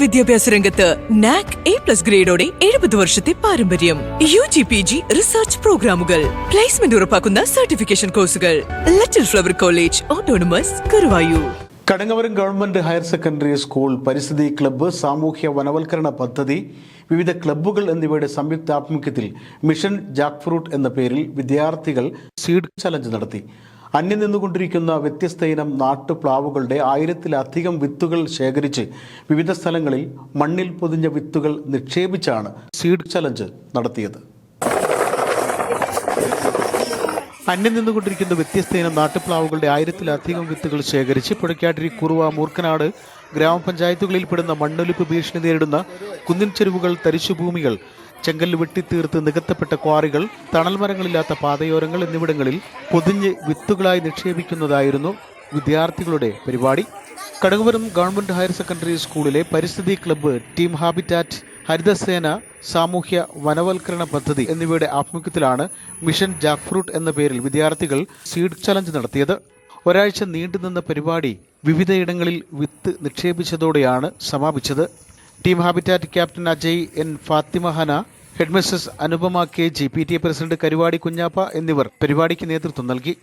വിദ്യാഭ്യാസ രംഗത്ത് NAAC A plus ഗ്രേഡോടെ എഴുപത് വർഷത്തെ പാരമ്പര്യം. U G P G research പ്രോഗ്രാമുകൾ പ്ലേസ്മെന്റ് ഉറപ്പാക്കുന്ന സർട്ടിഫിക്കേഷൻ കോഴ്സുകൾ Little Flower College autonomous Guruvayur Kadangavaram government higher secondary school പരിസ്ഥിതി ക്ലബ്ബ് സാമൂഹ്യ വനവൽക്കരണ പദ്ധതി വിവിധ ക്ലബ്ബുകൾ എന്നിവയുടെ സംയുക്താഭിമുഖ്യത്തിൽ മിഷൻ ജാക്ക് ഫ്രൂട്ട് എന്ന പേരിൽ വിദ്യാർത്ഥികൾ സീഡ് ചലഞ്ച് നടത്തി. അന്യം നിന്നുകൊണ്ടിരിക്കുന്ന വ്യത്യസ്ത ഇനം നാട്ടുപ്ലാവുകളുടെ ആയിരത്തിലധികം വിത്തുകൾ ശേഖരിച്ച് വിവിധ സ്ഥലങ്ങളിൽ മണ്ണിൽ പൊതിഞ്ഞ വിത്തുകൾ നിക്ഷേപിച്ചാണ് സീഡ് ചലഞ്ച് നടത്തിയത്. അന്യം നിന്നുകൊണ്ടിരിക്കുന്ന വ്യത്യസ്ത ഇനം നാട്ടുപ്ലാവുകളുടെ ആയിരത്തിലധികം വിത്തുകൾ ശേഖരിച്ച് പുഴക്കാട്ടിരി കുറുവ മൂർക്കനാട് ഗ്രാമപഞ്ചായത്തുകളിൽപ്പെടുന്ന മണ്ണൊലിപ്പ് ഭീഷണി നേരിടുന്ന കുന്നിൻ ചെരുവുകൾ തരിശുഭൂമികൾ ചെങ്കല്ല് വെട്ടിത്തീർത്ത് നികത്തപ്പെട്ട ക്വാറികൾ തണൽ മരങ്ങളില്ലാത്ത പാതയോരങ്ങൾ എന്നിവിടങ്ങളിൽ പൊതിഞ്ഞ് വിത്തുകളായി നിക്ഷേപിക്കുന്നതായിരുന്നു വിദ്യാർത്ഥികളുടെ പരിപാടി. കടകുവരം ഗവൺമെന്റ് ഹയർ സെക്കൻഡറി സ്കൂളിലെ പരിസ്ഥിതി ക്ലബ്ബ് ടീം ഹാബിറ്റാറ്റ് ഹരിതസേന സാമൂഹ്യ വനവൽക്കരണ പദ്ധതി എന്നിവയുടെ ആഭിമുഖ്യത്തിലാണ് മിഷൻ ജാക്ക് ഫ്രൂട്ട് എന്ന പേരിൽ വിദ്യാർത്ഥികൾ സീഡ് ചലഞ്ച് നടത്തിയത്. ഒരാഴ്ച നീണ്ടുനിന്ന പരിപാടി വിവിധയിടങ്ങളിൽ വിത്ത് നിക്ഷേപിച്ചതോടെയാണ് സമാപിച്ചത്. Team habitat captain Ajay N Fathima Hana headmistress Anupama K G P T A president Karuvadi Kunhappa എന്നിവർ പരിപാടിക്ക് നേതൃത്വം നൽകി.